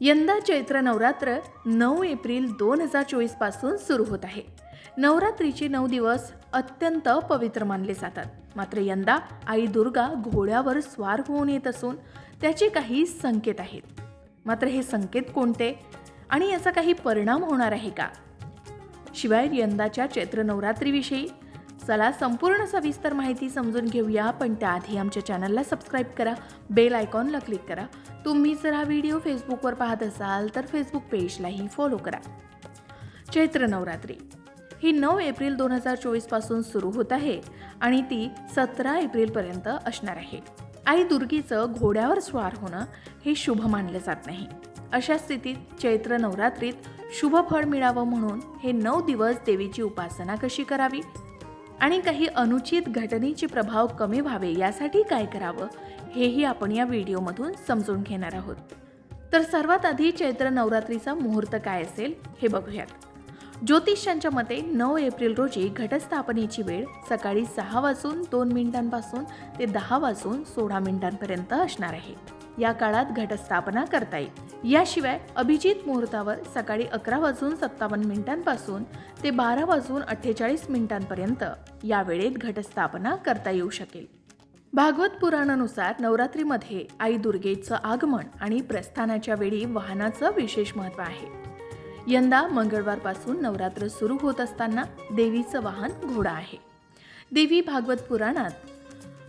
यंदा चैत्र नवरात्र नऊ एप्रिल दोन हजार चोवीसपासून सुरू होत आहे. नवरात्रीचे नऊ दिवस अत्यंत पवित्र मानले जातात. मात्र यंदा आई दुर्गा घोड्यावर स्वार होऊन येत असून त्याचे काही संकेत आहेत. मात्र हे संकेत कोणते आणि याचा काही परिणाम होणार आहे का? शिवाय यंदाच्या चैत्र नवरात्रीविषयी चला संपूर्ण सविस्तर माहिती समजून घेऊया पण त्याआधी आमच्या चॅनलला सबस्क्राईब करा बेल आयकॉनला क्लिक करा तुम्ही जर हा व्हिडिओ फेसबुकवर पाहत असाल तर फेसबुक पेजलाही फॉलो करा. चैत्र नवरात्री. ही नऊ एप्रिल दोन हजार चोवीसपासून सुरू होत आहे आणि ती सतरा एप्रिलपर्यंत असणार आहे. आई दुर्गीचं घोड्यावर स्वार होणं हे शुभ मानलं जात नाही. अशा स्थितीत चैत्र नवरात्रीत शुभ फळ मिळावं म्हणून हे नऊ दिवस देवीची उपासना कशी करावी? आणि काही अनुचित घटनेचे प्रभाव कमी व्हावे यासाठी काय करावं हेही आपण या व्हिडिओमधून समजून घेणार आहोत. तर सर्वात आधी चैत्र नवरात्रीचा मुहूर्त काय असेल हे बघूयात. ज्योतिषांच्या मते नऊ एप्रिल रोजी घटस्थापनेची वेळ सकाळी सहा वाजून दोन मिनिटांपासून ते दहा वाजून सोळा मिनिटांपर्यंत असणार आहे. या काळात घटस्थापना करता येईल. याशिवाय अभिजित मुहूर्तावर सकाळी अकरा वाजून सत्तावन्न मिनिटांपासून ते बारा वाजून अठ्ठेचाळीस मिनिटांपर्यंत या वेळेत घटस्थापना करता येऊ शकेल. भागवत पुराणानुसार नवरात्रीमध्ये आई दुर्गेचं आगमन आणि प्रस्थानाच्या वेळी वाहनाचं विशेष महत्त्व आहे. यंदा मंगळवारपासून नवरात्र सुरू होत असताना देवीचं वाहन घोडा आहे. देवी भागवत पुराणात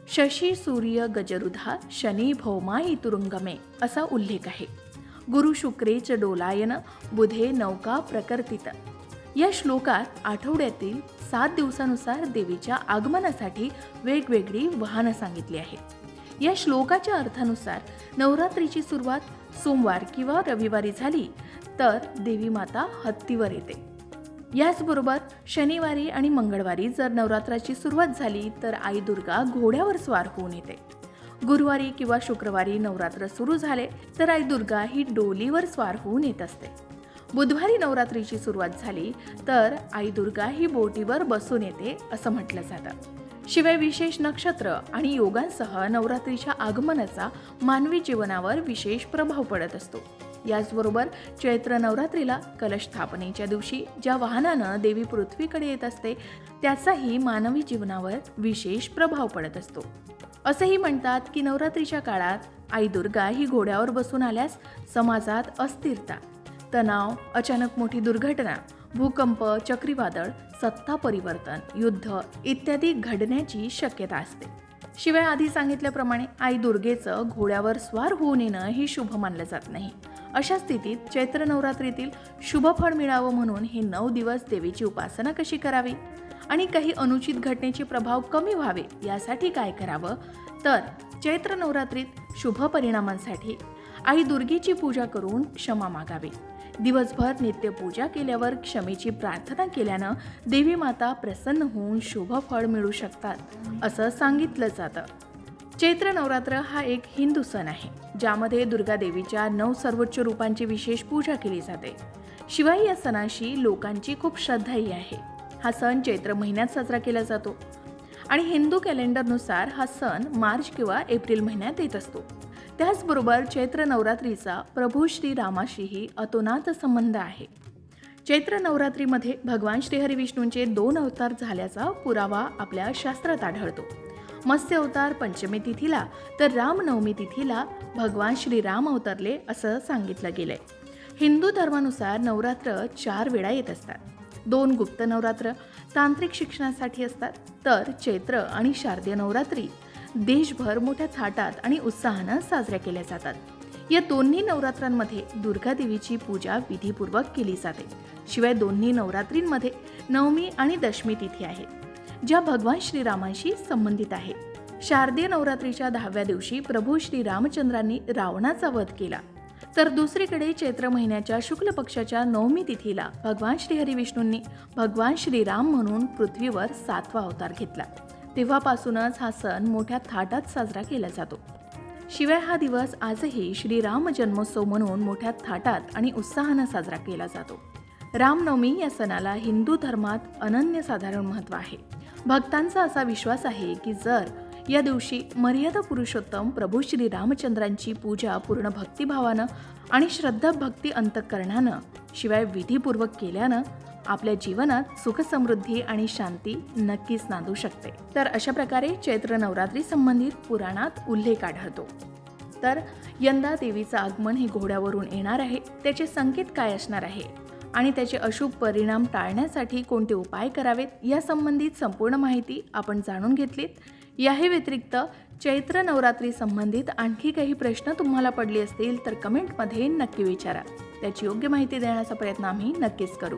शशी सूर्य गजरुधा शनी भौमाई तुरुंगमे असा उल्लेख आहे. गुरु शुक्रेच डोलायन बुधे नौका प्रकर्तित. या श्लोकात आठवड्यातील सात दिवसानुसार देवीच्या आगमनासाठी वेगवेगळी वाहनं सांगितली आहेत. या श्लोकाच्या अर्थानुसार नवरात्रीची सुरुवात सोमवार किंवा रविवारी झाली तर देवी माता हत्तीवर येते. याचबरोबर शनिवारी आणि मंगळवारी जर नवरात्राची सुरुवात झाली तर आई दुर्गा घोड्यावर स्वार होऊन येते. गुरुवारी किंवा शुक्रवारी नवरात्र सुरू झाले तर आई दुर्गा ही डोलीवर स्वार होऊन येत असते. बुधवारी नवरात्रीची सुरुवात झाली तर आई दुर्गा ही बोटीवर बसून येते असं म्हटलं जातं. शिवाय विशेष नक्षत्र आणि योगांसह नवरात्रीच्या आगमनाचा मानवी जीवनावर विशेष प्रभाव पडत असतो. याचबरोबर चैत्र नवरात्रीला कलश स्थापनेच्या दिवशी ज्या वाहनानं देवी पृथ्वीकडे येत असते त्याचाही मानवी जीवनावर विशेष प्रभाव पडत असतो. असंही म्हणतात की नवरात्रीच्या काळात आई दुर्गा ही घोड्यावर बसून आल्यास समाजात अस्थिरता तणाव अचानक मोठी दुर्घटना भूकंप चक्रीवादळ सत्ता परिवर्तन युद्ध इत्यादी घडण्याची शक्यता असते. शिवाय आधी सांगितल्याप्रमाणे आई दुर्गेचं घोड्यावर स्वार होऊन येणं हे शुभ मानलं जात नाही. अशा स्थितीत चैत्र नवरात्रीतील शुभ फळ मिळावं म्हणून हे नऊ दिवस देवीची उपासना कशी करावी? आणि काही अनुचित घटनेचे प्रभाव कमी व्हावे यासाठी काय करावं? तर चैत्र नवरात्रीत शुभ परिणामांसाठी आई दुर्गेची पूजा करून क्षमा मागावी. दिवसभर नित्यपूजा केल्यावर क्षमेची प्रार्थना केल्यानं देवी माता प्रसन्न होऊन शुभ फळ मिळू शकतात असं सांगितलं जातं. चैत्र नवरात्र हा एक हिंदू सण आहे ज्यामध्ये दुर्गा देवीच्या नऊ सर्वोच्च रूपांची विशेष पूजा केली जाते. शिवाय या सणाशी लोकांची खूप श्रद्धाही आहे. हा सण चैत्र महिन्यात साजरा केला जातो. आणि हिंदू कॅलेंडरनुसार हा सण मार्च किंवा एप्रिल महिन्यात येत असतो. त्याचबरोबर चैत्र नवरात्रीचा प्रभू श्रीरामाशीही अतोनात संबंध आहे. चैत्र नवरात्रीमध्ये भगवान श्रीहरिविष्णूंचे दोन अवतार झाल्याचा पुरावा आपल्या शास्त्रात आढळतो. मत्स्य अवतार पंचमी तिथीला तर रामनवमी तिथीला भगवान श्रीराम अवतरले असं सांगितलं गेलंय. हिंदू धर्मानुसार नवरात्र चार वेळा येत असतात. दोन गुप्त नवरात्र तांत्रिक शिक्षणासाठी असतात. तर चैत्र आणि शारदीय नवरात्री देशभर मोठ्या थाटात आणि उत्साहानं साजऱ्या केल्या जातात. या दोन्ही नवरात्रांमध्ये दुर्गा देवीची पूजा विधीपूर्वक केली जाते. शिवाय दोन्ही नवरात्रींमध्ये नवमी आणि दशमी तिथी आहेत ज्या भगवान श्रीरामांशी संबंधित आहेत शारदीय नवरात्रीच्या दहाव्या दिवशी प्रभू श्री रामचंद्रांनी रावणाचा वध केला. तर दुसरीकडे चैत्र महिन्याच्या शुक्ल पक्षाच्या नवमी तिथीला भगवान श्रीहरी विष्णूंनी भगवान श्रीराम म्हणून पृथ्वीवर सातवा अवतार घेतला. तेव्हापासूनच हा सण मोठ्या थाटात साजरा केला जातो. शिवाय हा दिवस आजही श्रीराम जन्मोत्सव म्हणून मोठ्या थाटात आणि उत्साहानं साजरा केला जातो. रामनवमी या सणाला हिंदू धर्मात अनन्यसाधारण महत्त्व आहे. भक्तांचा असा विश्वास आहे की जर या दिवशी मर्यादा पुरुषोत्तम प्रभू श्री रामचंद्रांची पूजा पूर्ण भक्तिभावानं आणि श्रद्धा भक्ती अंतकरणानं शिवाय विधीपूर्वक केल्यानं आपल्या जीवनात सुखसमृद्धी आणि शांती नक्कीच नांदू शकते. तर अशा प्रकारे चैत्र नवरात्री संबंधित पुराणात उल्लेख आढळतो. तर यंदा देवीचं आगमन हे घोड्यावरून येणार आहे. त्याचे संकेत काय असणार आहे? आणि त्याचे अशुभ परिणाम टाळण्यासाठी कोणते उपाय करावेत या संबंधित संपूर्ण माहिती आपण जाणून घेतलीत. याही व्यतिरिक्त चैत्र नवरात्री संबंधित आणखी काही प्रश्न तुम्हाला पडले असतील तर कमेंटमध्ये नक्की विचारा. त्याची योग्य माहिती देण्याचा प्रयत्न आम्ही नक्कीच करू.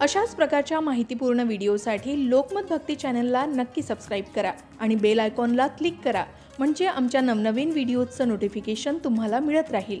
अशाच प्रकारच्या माहितीपूर्ण व्हिडिओसाठी लोकमत भक्ती चॅनलला नक्की सबस्क्राईब करा आणि बेल आयकॉनला क्लिक करा म्हणजे आमच्या नवनवीन व्हिडिओचं नोटिफिकेशन तुम्हाला मिळत राहील.